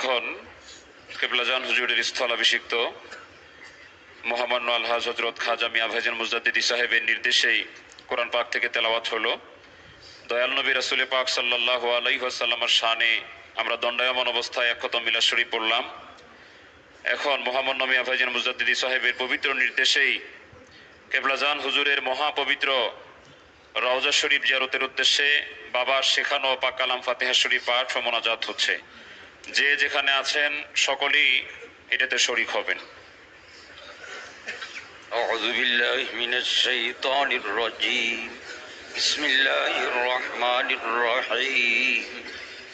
এখন কেবলাজান হুজুরের স্থলাভিষিক্ত মোহাম্মদ আলহাজ হজরত খাজা মিয়া ভাইজান মুজাদ্দিদি সাহেবের নির্দেশেই কোরআন পাক থেকে তেলাওয়াত হলো। দয়াল নবী রাসুল পাক সাল্লাহ আলাইসাল্লামার শানে আমরা দণ্ডায়মান অবস্থায় একত মিলা শরীফ পড়লাম। এখন মোহাম্মদ নমিয়া ভাইজান মুজাদ্দিদি সাহেবের পবিত্র নির্দেশেই কেবলাজান হুজুরের মহাপবিত্র রওজা শরীফ জিয়ারতের উদ্দেশ্যে বাবার শেখানো পাক কালাম ফাতেহা শরীফ পাঠ ও মোনাজাত হচ্ছে। যে যেখানে আছেন সকলেই এটাতে শরিক হবেন أعوذ بالله من الشيطان الرجيم بسم الله الرحمن الرحيم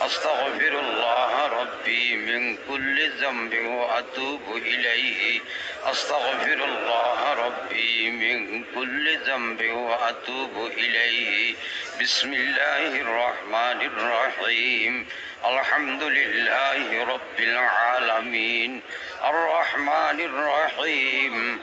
أستغفر الله ربي من كل ذنب وأتوب إليه. أستغفر الله ربي من كل ذنب وأتوب إليه. بسم الله الرحمن الرحيم. الحمد لله رب العالمين. الرحمن الرحيم.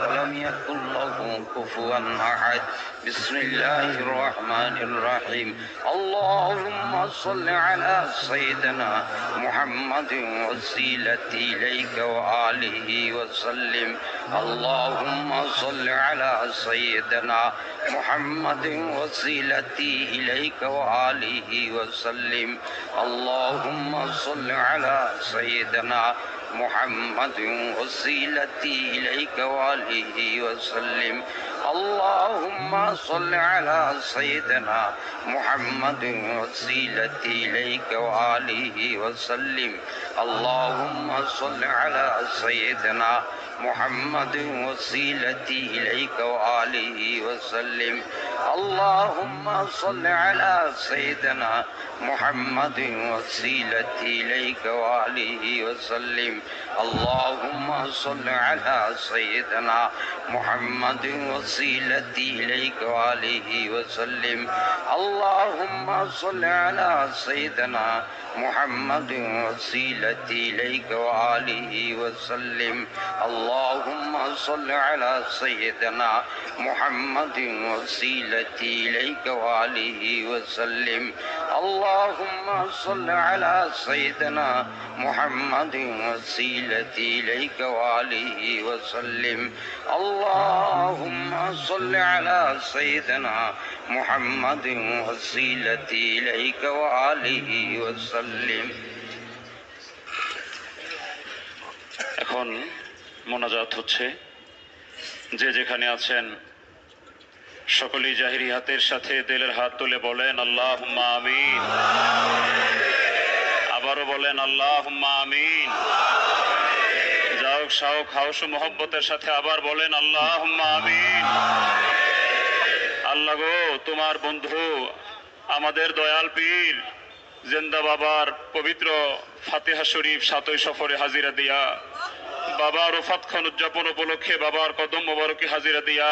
ولم يكن له كفوا أحد؟ بسم الله الرحمن الرحيم. اللهم صل على سيدنا محمد وسيلة إليك وآله وسلم. اللهم صل على سيدنا محمد وسيلتي إليك وآله وسلم. اللهم صل على سيدنا وسيلتي إليك وآله وسلم. اللهم صل على سيدنا محمد وسيلتي إليك وآله وسلم. اللهم صل على سيدنا محمد وسيلتي إليك وآله وسلم. اللهم صل على سيدنا محمد وسيلتي إليك وآله وسلم. اللهم صل على سيدنا محمد وسيلتي إليك وآله وسلم. اللهم صل على سيدنا محمد وسيلتي إليك وآله وسلم. اللهم صل على سيدنا محمد وسيلتي إليك وآله وسلم. اللهم صل على سيدنا محمد وسيلتي إليك وآله وسلم. اللهم صل على سيدنا محمد وسيلتي إليك وآله وسلم এখন মোনাজাত হচ্ছে যে যেখানে আছেন সকলেই জাহিরি হাতের সাথে দিলের হাত তুলে বলেন আল্লাহ আমিন আবারও বলেন আল্লাহ আমিন যাও শাও খাওস মোহব্বতের সাথে আবার বলেন আল্লাহ আমিন আল্লাহ গো, তোমার বন্ধু, আমাদের দয়াল পীর, জেন্দা বাবার পবিত্র ফাতেহা শরীফ সাতই সফরে হাজিরা দিয়া বাবার ওফাত খান উদযাপন উপলক্ষে বাবার কদম মোবারকে হাজিরা দিয়া,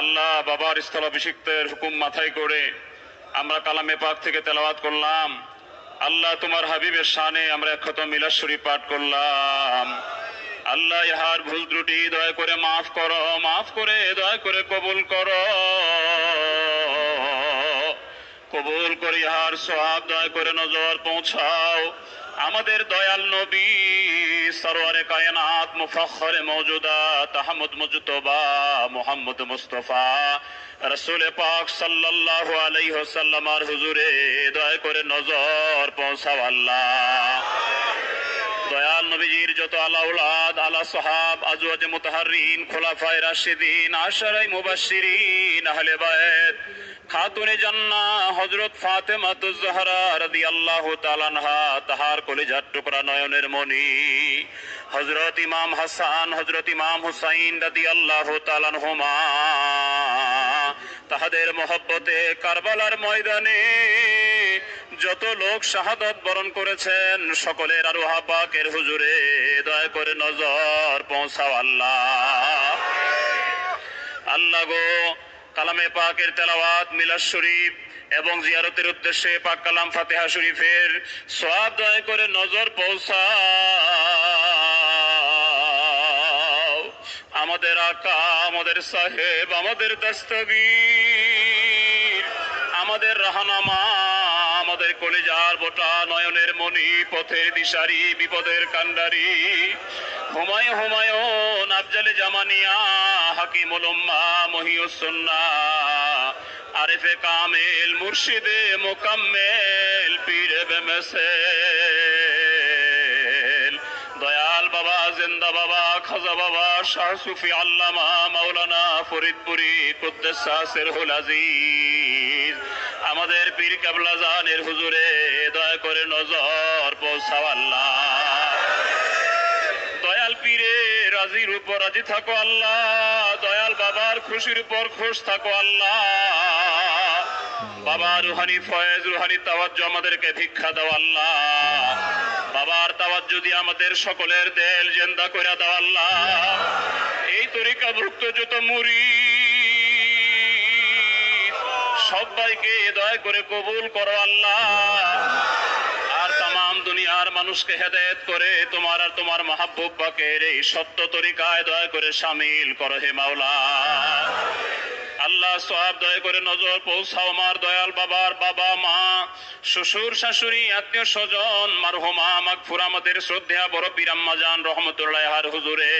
আল্লাহ বাবার স্থলাভিষিক্তের হুকুম মাথায় করে আমরা কালামে পাক থেকে তেলাওয়াত করলাম। আল্লাহ তোমার হাবিবের শানে আমরা একশত মিলাদ শরীফ পাঠ করলাম। আল্লাহ ইহার ভুল ত্রুটি দয়া করে মাফ করো, মাফ করে, দয়া করে কবুল করো। কবুল করি ইহার সব দয় করে নজর পৌঁছাও। আমাদের দয়াল নবী সরোয়ারে কায়নাত মুফাখরে মৌজুদা তাহমদ মুজতবা মোহাম্মদ মুস্তফা। রসুল পাক সাল্লাল্লাহু আলাই ওয়াসাল্লাম আর হুজুরে দয়া করে নজর পৌঁছাও আল্লাহ। নবীজির যত আলাউলাদ, আলা সাহাব, আজওয়াজে মুতাহাররিন, খোলাফায়ে রাশিদিন আশারাই মুবাশশিরিন, আহলে বায়ত খাতুনে জান্নাহ, হযরত ফাতেমাতুজ জাহরা রাদিয়াল্লাহু তাআলা আনহা, তাহার কলিজার টুকরা নয়নের মণি, হযরত ইমাম হাসান, হযরত ইমাম হুসাইন রাদিয়াল্লাহু তাআলা আনহুমা, তাহাদের মহব্বতে কারবালার ময়দানে যত লোক শাহাদত বরণ করেছেন, সকলের আর পাকের হুজুরে দয়া করে নজর পৌঁছাও আল্লাহ। আল্লাহ গো, কালামে পাকের তেলাওয়াত, মিলাদ শরীফ এবং জিয়ারতের উদ্দেশ্যে পাক কালাম ফাতেহা শরীফের সব দয়া করে নজর পৌঁছাও। আমাদের আকা, আমাদের সাহেব, আমাদের দস্তগীর, আমাদের রাহানামা আমাদের কলেজার বোটা নয়নের মণি, পথের দিশারি, বিপদের কান্ডারি হুমায়ুন হুমায়ুন, আফজালে জামানিয়া হাকিমুল উম্মা মহিউসুন্না আরেফে কামেল, মুর্শিদে মোকাম্মেল, পীরে বেমেসেল দয়াল বাবা, জিন্দা বাবা, খাজা বাবা, শাহ সুফি আল্লামা, মাওলানা ফরিদপুরি কুদ্দেসাসের সেরহুল আজিজ। আমাদের পীর কাবলা জানের হুজুরে, দয়া করে নজর পৌঁছাও আল্লাহ। দয়াল পীরে, রাজির উপর রাজি থাকো আল্লাহ। দয়াল বাবার খুশির উপর খুশ থাকো আল্লাহ। বাবা রুহানি ফয়েজ, রুহানি তাওয়াজ্জ আমাদেরকে ভিক্ষা দাও আল্লাহ। বাবার তাওয়াজ যদি আমাদের সকলের দেল জেন্দা করে দাও আল্লাহ। এই তরিকাভুক্ত যত মুড়ি সবাইকে দয়া করে কবুল করো আল্লাহ। আর তাম দুনিয়ার মানুষকে হেদায়ত করে তোমার আর তোমার মাহবুব পাকের এই সত্য তরিকায় দয়া করে সামিল করো হে মাওলা। আল্লাহ সব দয়া করে নজর পৌঁছাও আমার দয়াল বাবার বাবা মা, শ্বশুর শাশুড়ি, আত্মীয় স্বজন, মারহুমা, মাগফুর আমাদের শ্রদ্ধা বড় পিরাম্মা জান রহমতুল্লাহ হার হুজুরে,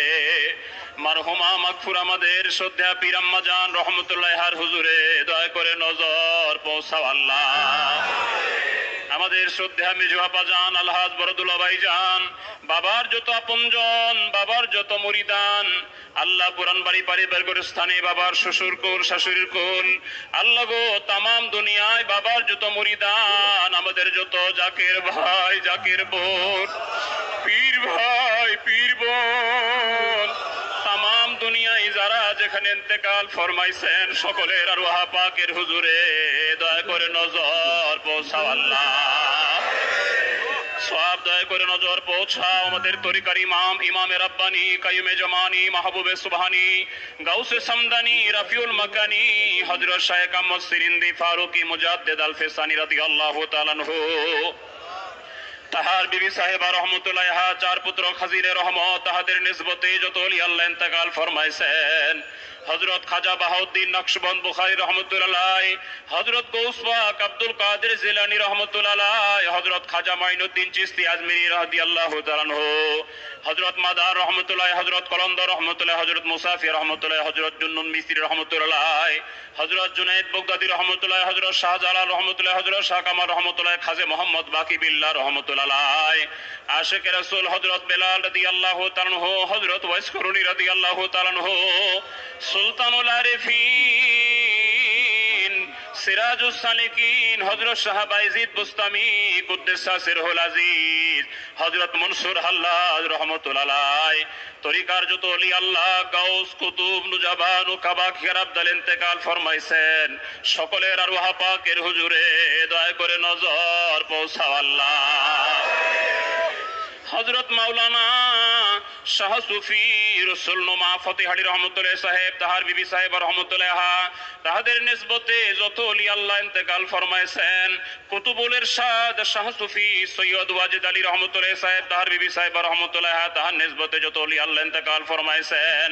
মারহুমা, মাগফুর আমাদের শ্রদ্ধা পিরাম্মা জান রহমতুল্লাহ হার হুজুরে, দয়া করে নজর পৌঁছাও আল্লাহ। আমাদের শ্রদ্ধা মেজু আপা যান আলহাজ বরদুল্লা ভাই যান বাবার যত আপনজন, বাবার যত মরিদান, আল্লাহ পুরান বাড়ি পারিবারিক স্থানে বাবার শ্বশুর কোল, শাশুড়ির কোল। আল্লাহ গো, তামাম দুনিয়ায় বাবার যত মরিদান, আমাদের যত জাকের ভাই, জাকের বোন। পীর ভাই, পীর বোন। যেখানে ইন্তেকাল ফরমাইছেন সকলের আর ওহা পাকের হুজুরে। দয়া করে নজর পৌঁছাও আল্লাহ। সব দয়া করে নজর পৌঁছাও আমাদের তরিকার ইমাম, ইমামে রাব্বানি কাইমে জমানি, মাহবুবে সুবহানি, গাউসে সামদানি, রাফিউল মাকানি, হযরত শায়েখ আহমদ সিরিন্দি, ফারুকি মুজাদ্দেদ আল ফেসানি রাদিয়াল্লাহু তাআলা আনহু। তাহার বিবি সাহেবা রহমতুল্লাহ চার পুত্র খাজিরে রহমত তাহাদের নিসবতে যত অলি আল্লাহ ইন্তেকাল ফরমাইছেন। হজরত খাজা বাহাউদ্দিন নকশবন্দ বুখারী রহমতুল্লাহ হজরত গৌসবাক আব্দুল কাদের জিলানি রহমতুল্লাহ হজরত খাজা মাইনুদ্দিন চিস্তি আজমিরি তাআলা আনহু হজরত মাদার রহমতুল্লাহ হজরত কলন্দর রহমতুল্লাহ হজরত মুসাফি রহমতুল্লাহ হজরত জুন্নুন মিস্ত্রি রহমতুল্লাহ হজরত জুনাইদ বগদাদি রহমতুল্লাহ হজরত শাহজালাল রহমতুল্লাহ হজরত শাহ কামাল রহমতুল্লাহ, খাজে মোহাম্মদ বাকি বিল্লাহ রহমতুল্লাহ আশেখ রসুল হজরত বেলাল রদি আল্লাহ তালহ হজরত ওয়াইস করুনি রদি আল্লাহ তালহ সুলতানুল আরিফিন সিরাজুস সালিকিন হযরত শাহ বাইজিদ বুস্তামি, কুদ্দেসা সিরহুল আজিজ, হযরত মনসুর হাল্লাজ রহমাতুল্লাহ আলাই, তরিকার যত অলি আল্লাহ, গাউস, কুতুব নুজাবান ও কাবা খিরাব দল ইন্তেকাল ফরমাইছেন, সকলের আর ওহা পাকের হুজুরে, দয়া করে নজর পৌঁছাও আল্লাহ। হজরত মাওলানা শাহ সুফি রসুল নোমা ফতেহারি রহমতুল্লাহ সাহেব, তাহার বিবি সাহেব রহমতুল্লাহ, তাহাদের নিসবতে যত অলি আল্লাহ ইন্তেকাল ফরমাইছেন কুতুবুলের সাদ শাহ সুফি সৈয়দ ওয়াজিদ আলী রহমতুল্লাহ সাহেব, তাহার বিবি সাহেব রহমতুল্লাহ, তাহার নিসবতে যত অলি আল্লাহ ইন্তেকাল ফরমাইছেন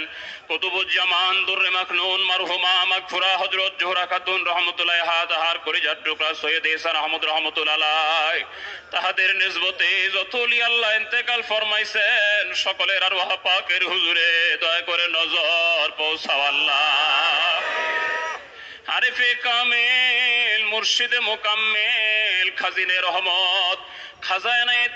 কুতুবুজ্জামান দুর্রে মাখনুন, মারহুমা মাগফুরা হজরত জোহরা খাতুন রহমতুল্লাহ, তাহার করিজার টুকরা সৈয়দ ইসান আহমদ রহমতুল্লাহ তাহাদের নিসবতে যত অলি আল্লাহ ইন্তেকাল ফরমাইছেন, সকলের আর ওহা পাকের হুজুরে, দয়া করে নজর পৌঁছাও আল্লাহ আরেফে কামেল, মুর্শিদে মোকাম্মেল, খাজিনে রহমত খাজানায়েত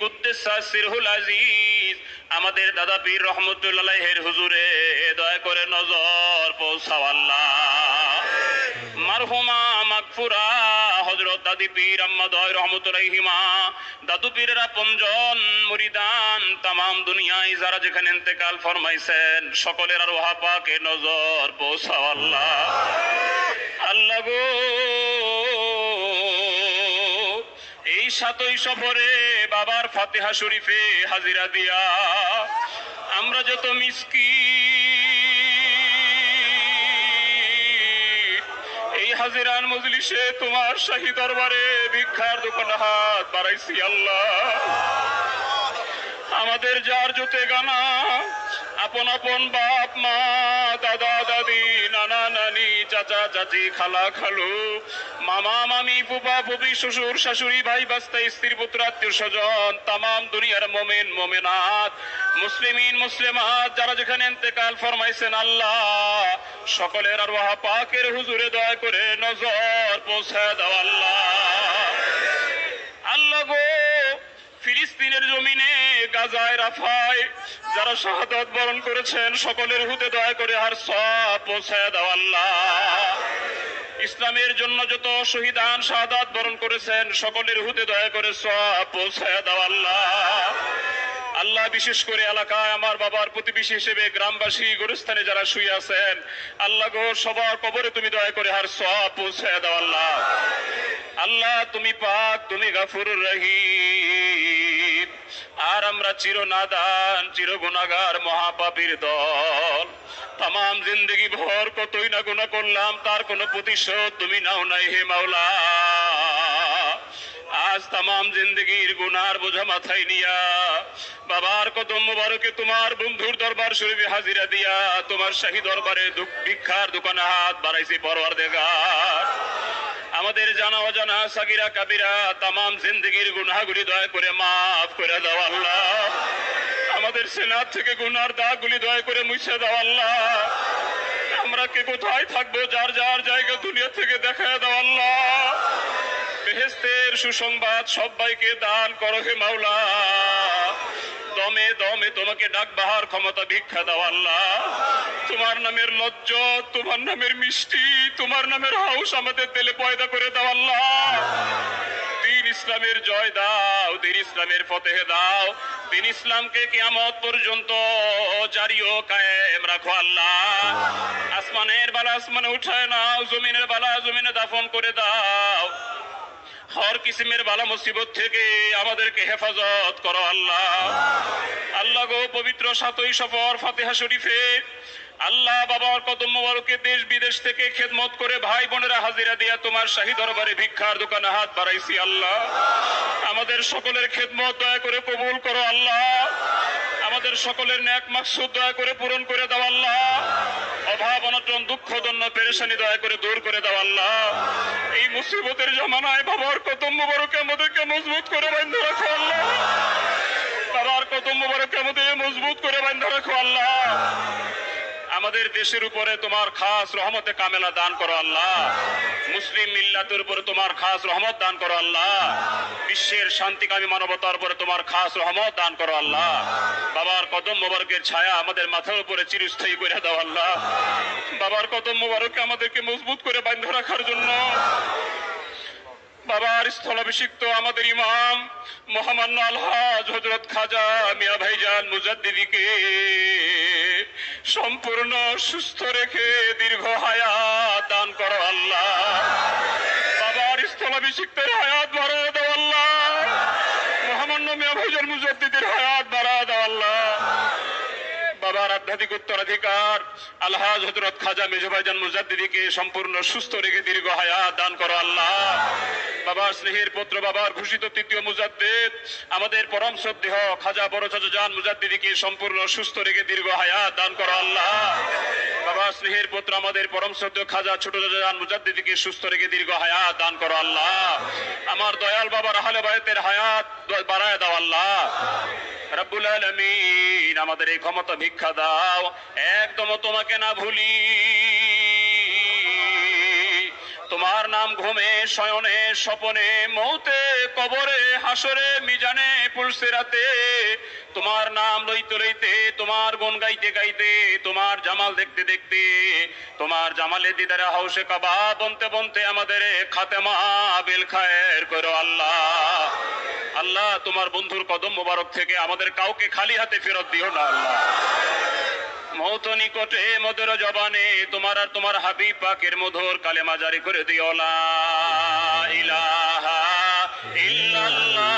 কুদ্দেসা সিরহুল আজিজ, আমাদের দাদা পীর রহমতুল্লাহের হুজুরে, দয়া করে নজর পৌঁছাও আল্লাহ মারহুমা মাগফুরা, হযরত দাদি পীরেরা পঞ্জন দুনিয়ায় যারা যেখানে ইন্তেকাল সকলের আর ওহা পাকে নজর পৌঁছাও আল্লাহ। আল্লাহ গো, এই সাতই সফরে বাবার ফাতিহা শরীফে হাজিরা দিয়া, আমরা যত মিসকি হাজিরান মজলিসে তোমার শাহী দরবারে ভিক্ষার দোকান হাত বাড়াইছি আল্লাহ। আমাদের যার জোতে গানা, আপন আপন বাপ, মা, দাদা, দাদি, নানা, নানি, চাচা, চাচি, খালা, খালু মামা মামি ফুপা ফুপি শ্বশুর শাশুড়ি ভাই বাস্তা স্ত্রী পুত্র, আত্মীয় স্বজন, তামাম দুনিয়ার মোমেন মোমেনাত, মুসলিমিন, মুসলিমাত, যারা যেখানে ইন্তেকাল ফরমাইছেন আল্লাহ, সকলের আর ওয়াহা পাকের হুজুরে দয়া করে নজর পৌঁছায় দাও আল্লাহ। আল্লাহ গো, ফিলিস্তিনের জমিনে, গাজায়, রাফায় যারা শাহাদাত বরণ করেছেন, সকলের হুতে দয়া করে আর সব পৌঁছায় দাও আল্লাহ। ইসলামের জন্য যত শহীদান শাহাদ বরণ করেছেন সকলের হুতে দয়া করে সব পৌঁছায় দাও আল্লাহ বিশেষ করে এলাকায় আমার বাবার প্রতিবেশী হিসেবে গ্রামবাসী, গোরস্থানে যারা শুয়ে আছেন, আল্লাহ গো, সবার কবরে তুমি দয়া করে হার সব পৌঁছায় দাও আল্লাহ। আল্লাহ তুমি পাক, তুমি গাফুর রহিম। আর আমরা চির নাদান চির গুণাগার মহাপাপীর দল। তাম জিন্দগি ভর কতই না গুণা করলাম, তার কোনো প্রতিশোধ তুমি নাও নাই হে মাওলা। আজ তামাম জিন্দগির গুনার বোঝা মাথায় নিয়া, বাবার কদম মুবারকে তোমার বন্ধুর দরবার শরীফে হাজিরা দিয়া তোমার শাহী দরবারে দুঃখ ভিক্ষার দোকানে হাত বাড়াইছি পরওয়ার দেগার আমাদের জানা অজানা সাগিরা কাবিরা তামাম জিন্দগির গুনাহগুলি দয়া করে মাফ করে দাও আল্লাহ। আমাদের সেনার থেকে গুনার দাগগুলি দয়া করে মুছে দাও আল্লাহ। আমরা কে কোথায় থাকব? যার যার জায়গা দুনিয়া থেকে দেখা দাও আল্লাহ। বেহেস্তের সুসংবাদ সবাইকে দান করো হে মাওলা। দমে দমে তোমাকে ডাক বাহার ক্ষমতা ভিক্ষা দাও আল্লাহ। তোমার নামের লজ্জ, তোমার নামের মিষ্টি, তোমার নামের হাউস আমাদের তেলে পয়দা করে দাও আল্লাহ। দিন ইসলামের জয় দাও, দিন ইসলামের ফতেহে দাও। দিন ইসলামকে কিয়ামত পর্যন্ত জারি ও কায়েম রাখো আল্লাহ। আসমানের বালা আসমানে উঠায় নাও, জমিনের বালা জমিনে দাফন করে দাও। হর কিসিমের বালা মুসিবত থেকে আমাদেরকে হেফাজত করো আল্লাহ। আল্লাহ গো পবিত্র সাতই সফর ফাতেহা শরীফে আল্লাহ বাবার কদম মোবারকে দেশ বিদেশ থেকে খেদমত করে ভাই বোনেরা হাজিরা দিয়া তোমার শাহী দরবারে ভিক্ষার দোকানে হাত বাড়াইছি আল্লাহ। আমাদের সকলের খেদমত দয়া করে কবুল করো আল্লাহ। আমাদের সকলের ন্যাক মাকসুদ দয়া করে পূরণ করে দাও আল্লাহ। অভাব, অনটন, দুঃখ দন্য পেরেশানি দয়া করে দূর করে দাও আল্লাহ। এই মুসিবতের জমানায় বাবার কতম মুবারকে আমাদেরকে মজবুত করে বান্ধে রাখো আল্লাহ। বাবার কতম মুবারকে আমাদের মজবুত করে বান্ধে রাখো আল্লাহ। আমাদের দেশের উপরে তোমার খাস রহমতে কামেলা দান করো আল্লাহ। মুসলিম মিল্লাতের উপরে তোমার খাস রহমত দান করো আল্লাহ। বিশ্বের শান্তিকামী মানবতার উপরে তোমার খাস রহমত দান করো আল্লাহ। বাবার কদম মোবারকের ছায়া আমাদের মাথার উপরে চিরস্থায়ী করে দাও আল্লাহ। বাবার কদম মোবারককে আমাদেরকে মজবুত করে বান্ধে রাখার জন্য বাবার স্থলাভিষিক্ত আমাদের ইমাম মহামান্য আলহাজ হজরত খাজা মিয়া ভাইজান মুজাদ্দিদিকে সম্পূর্ণ সুস্থ রেখে দীর্ঘ হায়াত দান করো আল্লাহ। বাবার স্থলাভিষিক্তের হায়াত বাড়া দাও আল্লাহ মহামান্য মিয়া ভাইজান মুজাদ্দিদের হায়াত বাড়া দাও আল্লাহ আধ্যাত্মিক উত্তরাধিকার। আলহাজ হজরত খাজা মেজভাইজান মুজাদ্দিদিকে সম্পূর্ণ সুস্থ রেখে দীর্ঘ হায়াত দান করো আল্লাহ। বাবার স্নেহের পুত্র, বাবার ঘোষিত তৃতীয় মুজাদ্দিদ। আমাদের পরম শ্রদ্ধেহ খাজা বড় চাচা জান মুজাদ্দিদিকে সম্পূর্ণ সুস্থ রেখে দীর্ঘ হায়াত দান করো আল্লাহ। বাবা স্নেহের পুত্র, আমাদের পরম শ্রদ্ধেয় খাজা ছোট চাচা জান মুজাদ্দিদিকে সুস্থ রেখে দীর্ঘ হায়াত দান করো আল্লাহ। আমার দয়াল বাবার আহলে বায়তের হায়াত বাড়ায় দাও আল্লাহ। রব্বুল আলমিন আমাদের এই ক্ষমতা ভিক্ষা দাও। একদম তোমাকে না ভুলি। তোমার নাম ঘুমে, শয়নে, স্বপনে, মৌতে, কবরে, হাসরে, মিজানে, পুলসেরাতে। তোমার নাম লইতে লইতে তোমার গুণ গাইতে গাইতে, তোমার জামাল দেখতে দেখতে, তোমার জামালে দিদারে হাউসে কাবা বনতে বনতে আমাদের খাতেমা বেল খায়ের করো আল্লাহ। আল্লাহ, তোমার বন্ধুর কদম মোবারক থেকে আমাদের কাউকে খালি হাতে ফেরত দিও না আল্লাহ। মৌত নিকটে মধুর জবানে তোমার আর তোমার হাবিব পাকের মধুর কালেমা জারি করে দিও, লা ইলাহা ইল্লাল্লাহ।